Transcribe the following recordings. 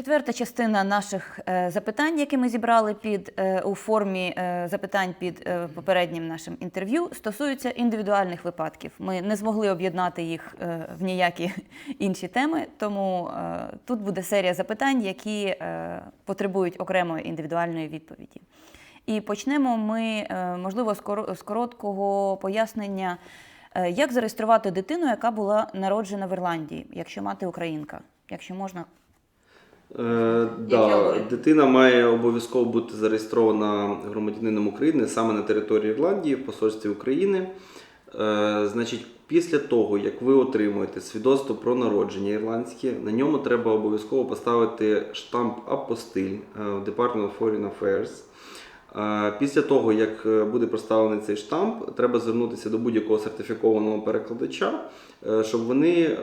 Четверта частина наших е, запитань, які ми зібрали під е, у формі е, запитань під попереднім нашим інтерв'ю, стосуються індивідуальних випадків. Ми не змогли об'єднати їх в ніякі інші теми, тому тут буде серія запитань, які потребують окремої індивідуальної відповіді. І почнемо ми, можливо, з короткого пояснення, як зареєструвати дитину, яка була народжена в Ірландії, якщо мати українка. Якщо можна, Е, да, дитина має обов'язково бути зареєстрована громадянином України саме на території Ірландії, в посольстві України. Е, значить, після того, як ви отримуєте свідоцтво про народження ірландське, на ньому треба обов'язково поставити штамп апостиль е, в Department of Foreign Affairs. Е, Після того, як е, буде проставлений цей штамп, треба звернутися до будь-якого сертифікованого перекладача, е, щоб вони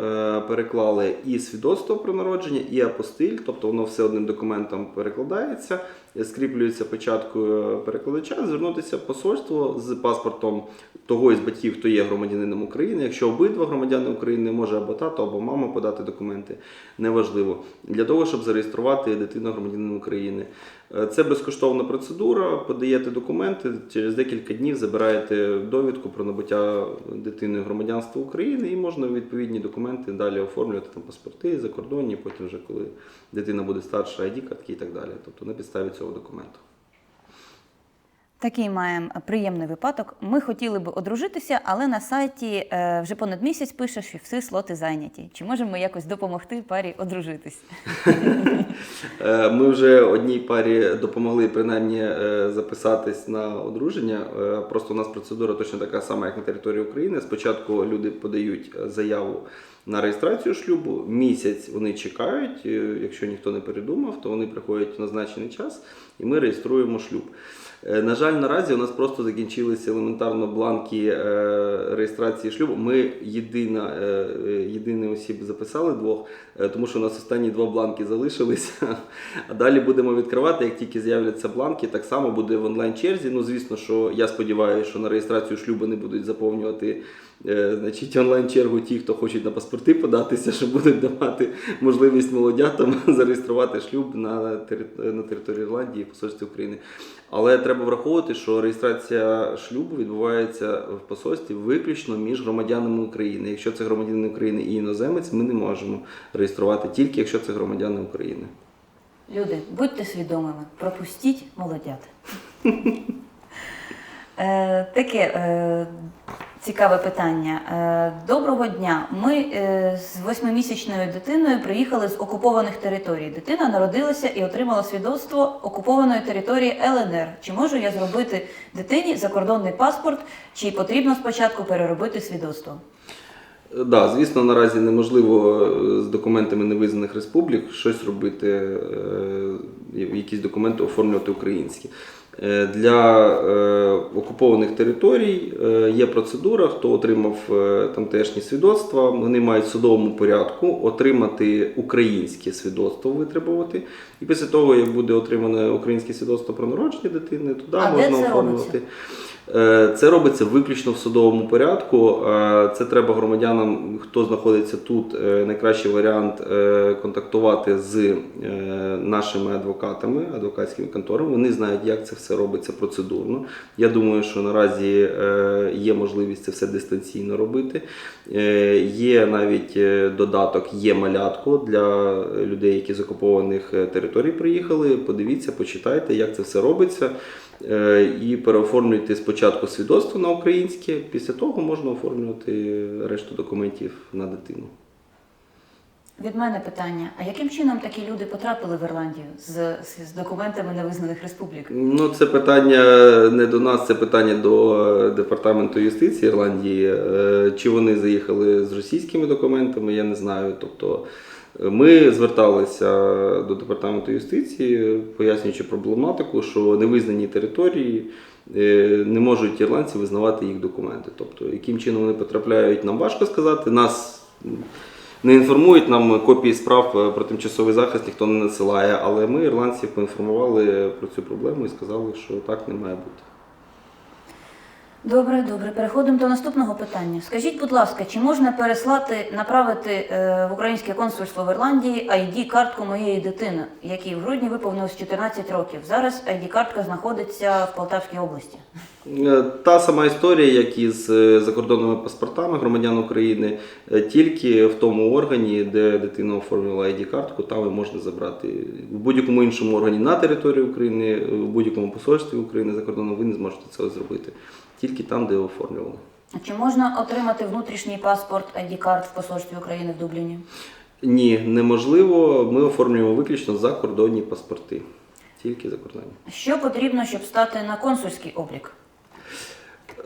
переклали і свідоцтво про народження, і апостиль, тобто воно все одним документом перекладається, скріплюється печаткою перекладача, звернутися в посольство з паспортом того із батьків, хто є громадянином України. Якщо обидва громадяни України, може або тато, або мама подати документи, неважливо, для того, щоб зареєструвати дитину громадянина України. Е, Це безкоштовна процедура. Подаєте документи, через декілька днів забираєте довідку про набуття дитини громадянства України і можна відповідні документи далі оформлювати там паспорти закордонні, потім вже коли дитина буде старша, ID картки і так далі. Тобто на підставі цього документу. Такий маємо приємний випадок. Ми хотіли би одружитися, але на сайті е, вже понад місяць пише, що всі слоти зайняті. Чи можемо ми якось допомогти парі одружитись? Е, Ми вже одній парі допомогли принаймні е, записатись на одруження. Е, Просто у нас процедура точно така сама, як на території України. Спочатку люди подають е, заяву на реєстрацію шлюбу. Місяць вони чекають. е, Якщо ніхто не передумав, то вони приходять в назначений час і ми реєструємо шлюб. Е, На жаль, наразі у нас просто закінчилися елементарно бланки е, реєстрації шлюбу. Ми єдина, е, єдиний осіб записали двох, тому що у нас останні два бланки залишилися. А далі будемо відкривати, як тільки з'являться бланки, так само буде в онлайн-черзі. Ну, звісно, що я сподіваюся, що на реєстрацію шлюбу не будуть заповнювати значить, онлайн-чергу ті, хто хочуть на паспорти податися, що будуть давати можливість молодятам зареєструвати шлюб на, на території Ірландії в посольстві України. Але треба враховувати, що реєстрація шлюбу відбувається в посольстві виключно між громадянами України. Якщо це громадянин України і іноземець, ми не можемо реєструвати тільки якщо це громадяни України. Люди, будьте свідомими, пропустіть молодят. Е, таке е, цікаве питання. Е, доброго дня. Ми е, з восьмимісячною дитиною приїхали з окупованих територій. Дитина народилася і отримала свідоцтво окупованої території ЛНР. Чи можу я зробити дитині закордонний паспорт, чи потрібно спочатку переробити свідоцтво? Так, да, звісно, наразі неможливо е, з документами невизнаних республік щось робити, е, якісь документи оформлювати українські. Е, Для е, окупованих територій е, є процедура, хто отримав тамтешні свідоцтва, вони мають в судовому порядку отримати українське свідоцтво витребувати. І після того, як буде отримане українське свідоцтво про народження дитини, туди А можна оформити. оформлювати. Е, Це робиться виключно в судовому порядку. Е, Це треба громадянам, хто знаходиться тут. е, Найкращий варіант контактувати з нашими адвокатами, адвокатськими конторами. Вони знають, як це все робиться процедурно. Я думаю, що наразі є можливість це все дистанційно робити. Є навіть додаток, є малятко для людей, які з окупованих територій приїхали. Подивіться, почитайте, як це все робиться. Е, і переоформлюйте спочатку свідоцтво на українське, після того можна оформлювати решту документів на дитину. Від мене питання: а яким чином такі люди потрапили в Ірландію з, з, документами невизнаних республік? Ну, це питання не до нас, це питання до е, департаменту юстиції Ірландії. Е, Чи вони заїхали з російськими документами, я не знаю. Тобто ми зверталися до департаменту юстиції, пояснюючи проблематику, що невизнані території е, не можуть ірландці визнавати їх документи. Тобто, яким чином вони потрапляють, нам важко сказати. Нас не інформують нам копії справ е, про тимчасовий захист, ніхто не надсилає, але ми, ірландців, поінформували про цю проблему і сказали, що так не має бути. Добре, добре. Переходимо до наступного питання. Скажіть, будь ласка, чи можна переслати, направити е, в українське консульство в Ірландії ID-картку моєї дитини, якій в грудні виповнилось 14 років? Зараз ID-картка знаходиться в Полтавській області. Е, Та сама історія, як і з е, закордонними паспортами громадян України, е, тільки в тому органі, де дитина оформила ID-картку, там і можна забрати. В будь-якому іншому органі на території України, в будь-якому посольстві України за кордоном ви не зможете цього зробити. Тільки там, де оформлювали. А Чи можна отримати внутрішній паспорт ID-карт в посольстві України в Дубліні? Ні, неможливо. Ми оформлюємо виключно закордонні паспорти. Тільки закордонні. Що потрібно, щоб стати на консульський облік?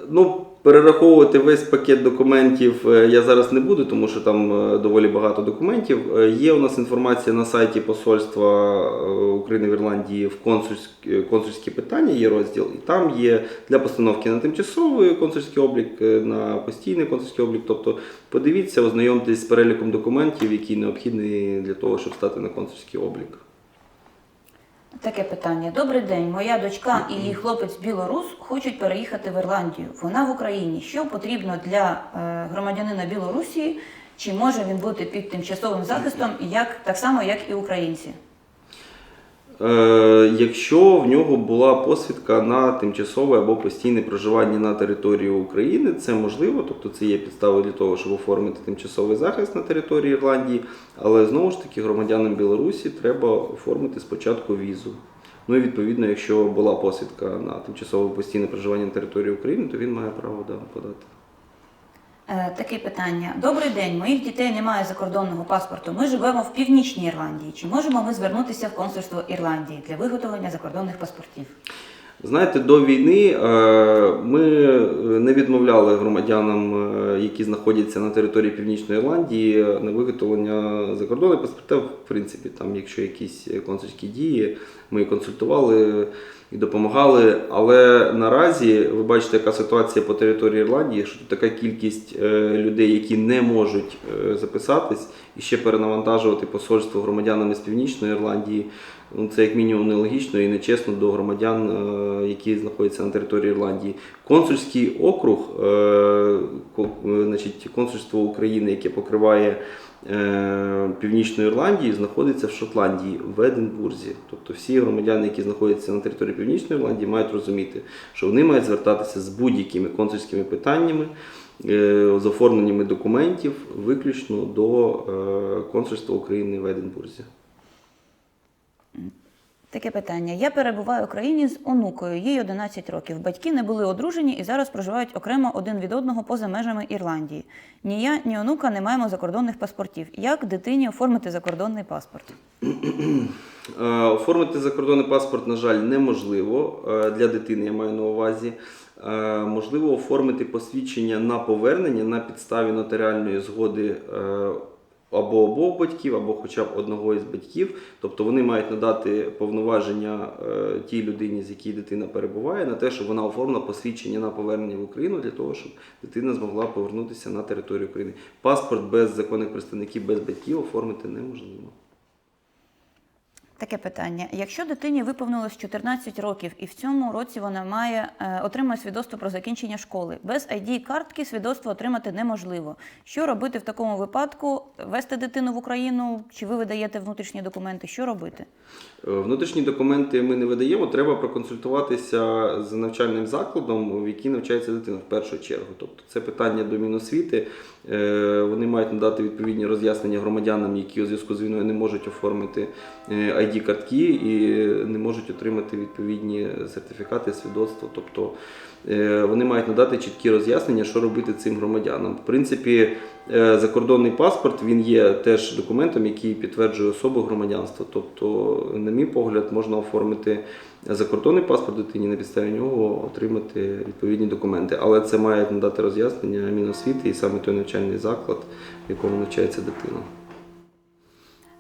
Ну, перераховувати весь пакет документів е, я зараз не буду, тому що там е, доволі багато документів. Е, Є у нас інформація на сайті Посольства України в Ірландії в консульські, консульські питання, є розділ, і там є для постановки на тимчасовий консульський облік, на постійний консульський облік. Тобто подивіться, ознайомтесь з переліком документів, які необхідні для того, щоб стати на консульський облік. Таке питання. Добрий день. Моя дочка і її хлопець білорус хочуть переїхати в Ірландію. Вона в Україні. Що потрібно для е, громадянина Білорусі? Чи може він бути під тимчасовим захистом, як так само, як і українці? Е, Якщо в нього була посвідка на тимчасове або постійне проживання на території України, це можливо, тобто це є підставою для того, щоб оформити тимчасовий захист на території Ірландії, але знову ж таки громадянам Білорусі треба оформити спочатку візу. Ну і відповідно, якщо була посвідка на тимчасове постійне проживання на території України, то він має право да, подати. Е, таке питання. Добрий день. Моїх дітей немає закордонного паспорту. Ми живемо в північній Ірландії. Чи можемо ми звернутися в консульство Ірландії для виготовлення закордонних паспортів? Знаєте, до війни е, ми не відмовляли громадянам, е, які знаходяться на території Північної Ірландії, на виготовлення закордонних паспортів. В принципі, там, якщо якісь консульські дії, ми консультували і допомагали. Але наразі ви бачите, яка ситуація по території Ірландії, що така кількість е, людей, які не можуть записатись, і ще перенавантажувати посольство громадянами з Північної Ірландії. Ну, це як мінімум нелогічно і нечесно до громадян, е, які знаходяться на території Ірландії. Консульський округ, е, е, значить, консульство України, яке покриває Північну Ірландію, знаходиться в Шотландії, в Единбурзі. Тобто всі громадяни, які знаходяться на території Північної Ірландії, мають розуміти, що вони мають звертатися з будь-якими консульськими питаннями. З оформленнями документів виключно до консульства України в Единбурзі. Таке питання. Я перебуваю в Україні з онукою, їй 11 років. Батьки не були одружені і зараз проживають окремо один від одного поза межами Ірландії. Ні я, ні онука не маємо закордонних паспортів. Як дитині оформити закордонний паспорт? Е, Оформити закордонний паспорт, на жаль, неможливо е, для дитини, я маю на увазі. Е, Можливо оформити посвідчення на повернення на підставі нотаріальної згоди або обох батьків, або хоча б одного із батьків. Тобто вони мають надати повноваження е, тій людині, з якій дитина перебуває, на те, щоб вона оформила посвідчення на повернення в Україну для того, щоб дитина змогла повернутися на територію України. Паспорт без законних представників, без батьків оформити неможливо. Таке питання. Якщо дитині виповнилось 14 років і в цьому році вона має е, отримує свідоцтво про закінчення школи, без id картки свідоцтво отримати неможливо. Що робити в такому випадку? Вести дитину в Україну? Чи ви видаєте внутрішні документи? Що робити? Е, Внутрішні документи ми не видаємо, треба проконсультуватися з навчальним закладом, в який навчається дитина в першу чергу. Тобто це питання до Міносвіти. Е, Вони мають надати відповідні роз'яснення громадянам, які у зв'язку з війною не можуть оформити ID-картки і не можуть отримати відповідні сертифікати, свідоцтва. Тобто е, вони мають надати чіткі роз'яснення, що робити цим громадянам. В принципі, е, закордонний паспорт він є теж документом, який підтверджує особу громадянства. Тобто, на мій погляд, можна оформити закордонний паспорт дитині на підставі нього отримати відповідні документи. Але це має надати роз'яснення Міносвіти і саме той навчальний заклад, в якому навчається дитина.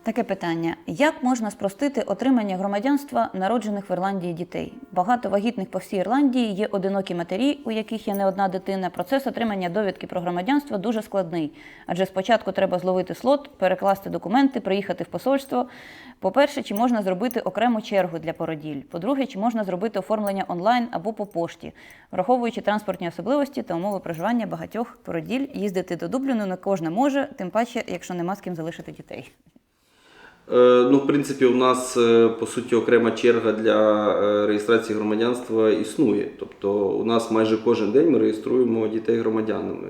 Таке питання: як можна спростити отримання громадянства народжених в Ірландії дітей? Багато вагітних по всій Ірландії є одинокі матері, у яких є не одна дитина. Процес отримання довідки про громадянство дуже складний, адже спочатку треба зловити слот, перекласти документи, приїхати в посольство. По-перше, чи можна зробити окрему чергу для породіль? По-друге, чи можна зробити оформлення онлайн або по пошті, враховуючи транспортні особливості та умови проживання багатьох породіль, їздити до Дубліну не кожна може, тим паче, якщо нема з ким залишити дітей. Е, Ну, в принципі, у нас е, по суті окрема черга для е, реєстрації громадянства існує. Тобто, у нас майже кожен день ми реєструємо дітей громадянами.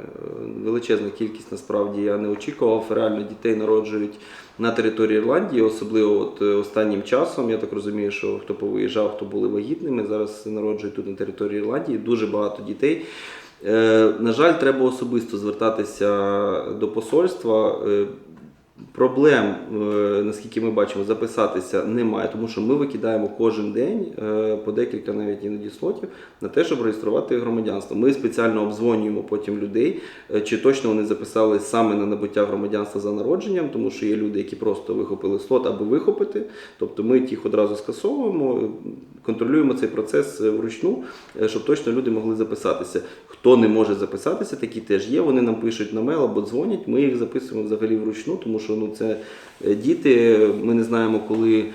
Величезна кількість насправді я не очікував. Реально дітей народжують на території Ірландії, особливо от останнім часом. Я так розумію, що хто повиїжджав, хто були вагітними, зараз народжують тут на території Ірландії. Дуже багато дітей. На жаль, треба особисто звертатися до посольства. Проблем, е, наскільки ми бачимо, записатися немає, тому що ми викидаємо кожен день е, по декілька навіть іноді слотів на те, щоб реєструвати громадянство. Ми спеціально обдзвонюємо потім людей, е, чи точно вони записались саме на набуття громадянства за народженням, тому що є люди, які просто вихопили слот аби вихопити. Тобто ми їх одразу скасовуємо, контролюємо цей процес е, вручну, е, щоб точно люди могли записатися. Хто не може записатися, такі теж є. Вони нам пишуть на мейл або дзвонять. Ми їх записуємо взагалі вручну, тому що ну це е, діти. Ми не знаємо, коли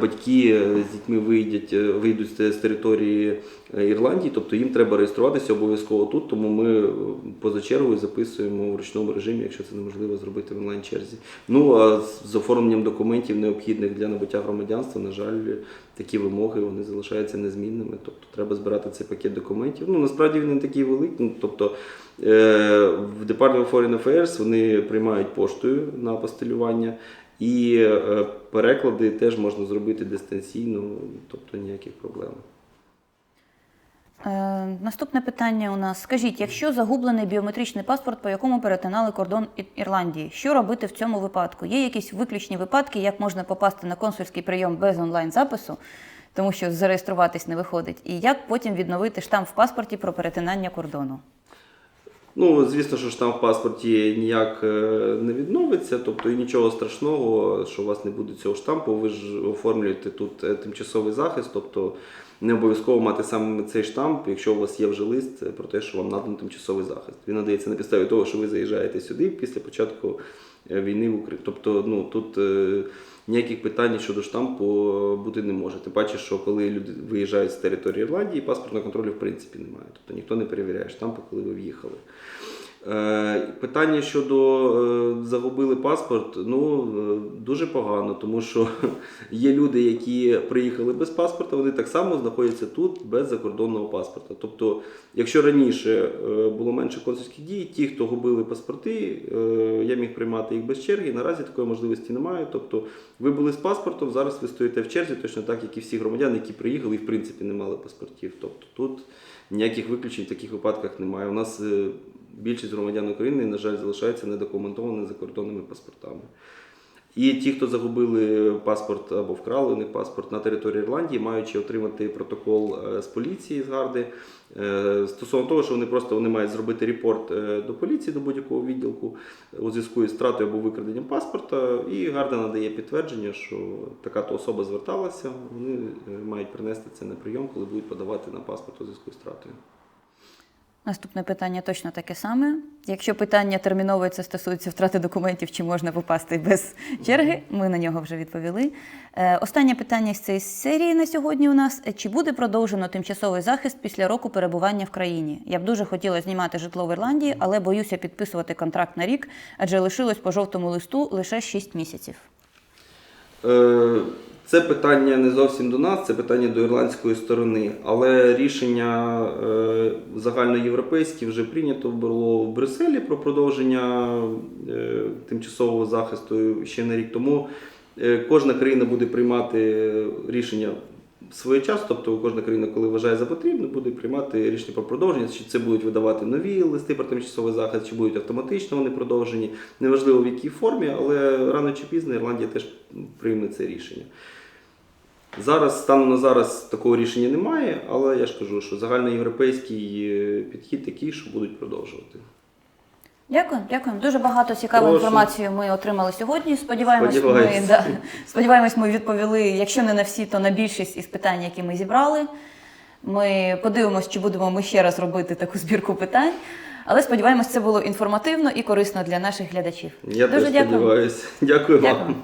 батьки е, з дітьми вийдуть, е, вийдуть з території е, Ірландії, тобто їм треба реєструватися обов'язково тут. Тому ми е, поза чергою записуємо в ручному режимі, якщо це неможливо зробити в онлайн черзі. Ну а з- оформленням документів необхідних для набуття громадянства, на жаль, такі вимоги вони залишаються незмінними. Тобто треба збирати цей пакет документів. Ну насправді він не такий великий. Ну, тобто е, в Department of Foreign Affairs вони приймають поштою на апостилювання. І е, переклади теж можна зробити дистанційно, тобто ніяких проблем. Е, наступне питання у нас. Скажіть, якщо загублений біометричний паспорт, по якому перетинали кордон Ірландії, що робити в цьому випадку? Є якісь виключні випадки, як можна попасти на консульський прийом без онлайн-запису, тому що зареєструватись не виходить, і як потім відновити штамп в паспорті про перетинання кордону? Ну, звісно, що штамп в паспорті ніяк е, не відновиться, тобто і нічого страшного, що у вас не буде цього штампу. Ви ж оформлюєте тут е, тимчасовий захист, тобто не обов'язково мати саме цей штамп, якщо у вас є вже лист е, про те, що вам надано тимчасовий захист. Він надається на підставі того, що ви заїжджаєте сюди після початку війни в Україні. Тобто, ну тут е, ніяких питань щодо штампу е, бути не може. Тим паче, що коли люди виїжджають з території Ірландії, паспортного контролю в принципі немає. Тобто ніхто не перевіряє штампи, коли ви в'їхали. Е, Питання щодо е, загубили паспорт, ну е, дуже погано, тому що є люди, які приїхали без паспорта, вони так само знаходяться тут без закордонного паспорта. Тобто, якщо раніше було менше консульських дій, ті, хто губили паспорти, я міг приймати їх без черги. Наразі такої можливості немає. Тобто, ви були з паспортом, зараз ви стоїте в черзі, точно так, як і всі громадяни, які приїхали і в принципі не мали паспортів. Тобто тут ніяких виключень в таких випадках немає. У нас е, більшість громадян України, на жаль, залишається недокументованими закордонними паспортами. І ті, хто загубили паспорт або вкрали них паспорт на території Ірландії, маючи отримати протокол е, з поліції з гарди е, стосовно того, що вони просто вони мають зробити репорт е, до поліції, до будь-якого відділку у зв'язку із втратою або викраденням паспорта, і гарда надає підтвердження, що така то особа зверталася. Вони мають принести це на прийом, коли будуть подавати на паспорт у зв'язку з втратою. Наступне питання точно таке саме. Якщо питання термінове це стосується втрати документів, чи можна попасти без черги, ми на нього вже відповіли. Е, Останнє питання з цієї серії на сьогодні у нас: чи буде продовжено тимчасовий захист після року перебування в країні? Я б дуже хотіла знімати житло в Ірландії, але боюся підписувати контракт на рік, адже лишилось по жовтому листу лише 6 місяців. Е, Це питання не зовсім до нас, це питання до ірландської сторони. Але рішення е, загальноєвропейське вже прийнято було в Брюсселі про продовження е, тимчасового захисту ще на рік тому. Е, Кожна країна буде приймати рішення своєчасно, тобто кожна країна, коли вважає за потрібне, буде приймати рішення про продовження, чи це будуть видавати нові листи про тимчасовий захист, чи будуть автоматично вони продовжені. Неважливо в якій формі, але рано чи пізно Ірландія теж прийме це рішення. Зараз, станом на зараз такого рішення немає, але я ж кажу, що загальноєвропейський е, підхід такий, що будуть продовжувати. Дякую, дякую. Дуже багато цікавої Прошу. інформації ми отримали сьогодні. Сподіваємось, ми, да, сподіваємось, ми відповіли, якщо не на всі, то на більшість із питань, які ми зібрали. Ми подивимось, чи будемо ми ще раз робити таку збірку питань. Але сподіваємось, це було інформативно і корисно для наших глядачів. Я Дуже теж дякую. сподіваюся. Дякую вам. Дякую.